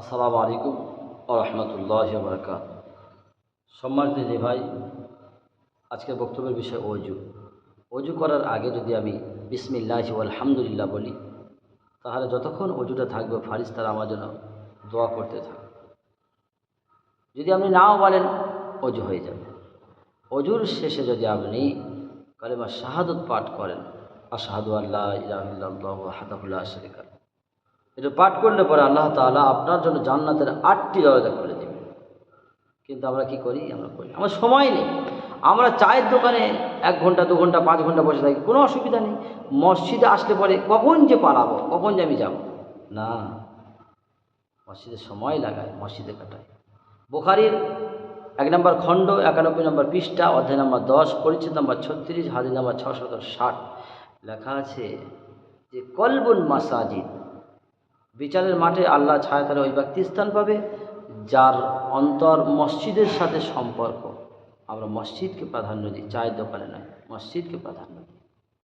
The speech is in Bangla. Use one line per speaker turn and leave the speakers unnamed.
আসসালামু আলাইকুম রহমতুল্লাহ বরকাত সম্মানিত যে ভাই, আজকের বক্তব্যের বিষয় অজু অজু করার আগে যদি আমি বিসমিল্লাহ আলহামদুলিল্লাহ বলি, তাহলে যতক্ষণ অজুটা থাকবে ফারিস তারা আমার জন্য দোয়া করতে থাকবে যদি আপনি নাও বলেন অজু হয়ে যাবে। অজুর শেষে যদি আপনি কালেমা শাহাদত পাঠ করেন, আশাহাদু আল্লাহ ইলাহ হাদাহুল্লাহ শরিকা এটা পাঠ করলে পরে আল্লাহ তাআলা আপনার জন্য জান্নাতের আটটি দরজা খুলে দেবে কিন্তু আমরা কি করি? আমরা করি। আমার সময় নেই। আমরা চায়ের দোকানে এক ঘণ্টা, দু ঘণ্টা, পাঁচ ঘণ্টা বসে থাকি, কোনো অসুবিধা নেই। মসজিদে আসলে পরে কখন যে পালাবো, কখন যে আমি যাব? না। মসজিদে সময় লাগায়, মসজিদে কাটায়। বোখারির এক নম্বর খণ্ড, একানব্বই নম্বর পৃষ্ঠা, অধ্যায় নম্বর দশ, পরিচ্ছেদ নম্বর ছত্রিশ হাজির নম্বর ছশত ষাট। লেখা আছে যে কলবুন মাসাজিদ বিচারের মাঠে আল্লাহ ছায়া তাহলে ওই ব্যক্তি স্থান পাবে, যার অন্তর মসজিদের সাথে সম্পর্ক। আমরা মসজিদকে প্রাধান্য দিই, চায়ের দোকানে নয়, মসজিদকে প্রাধান্য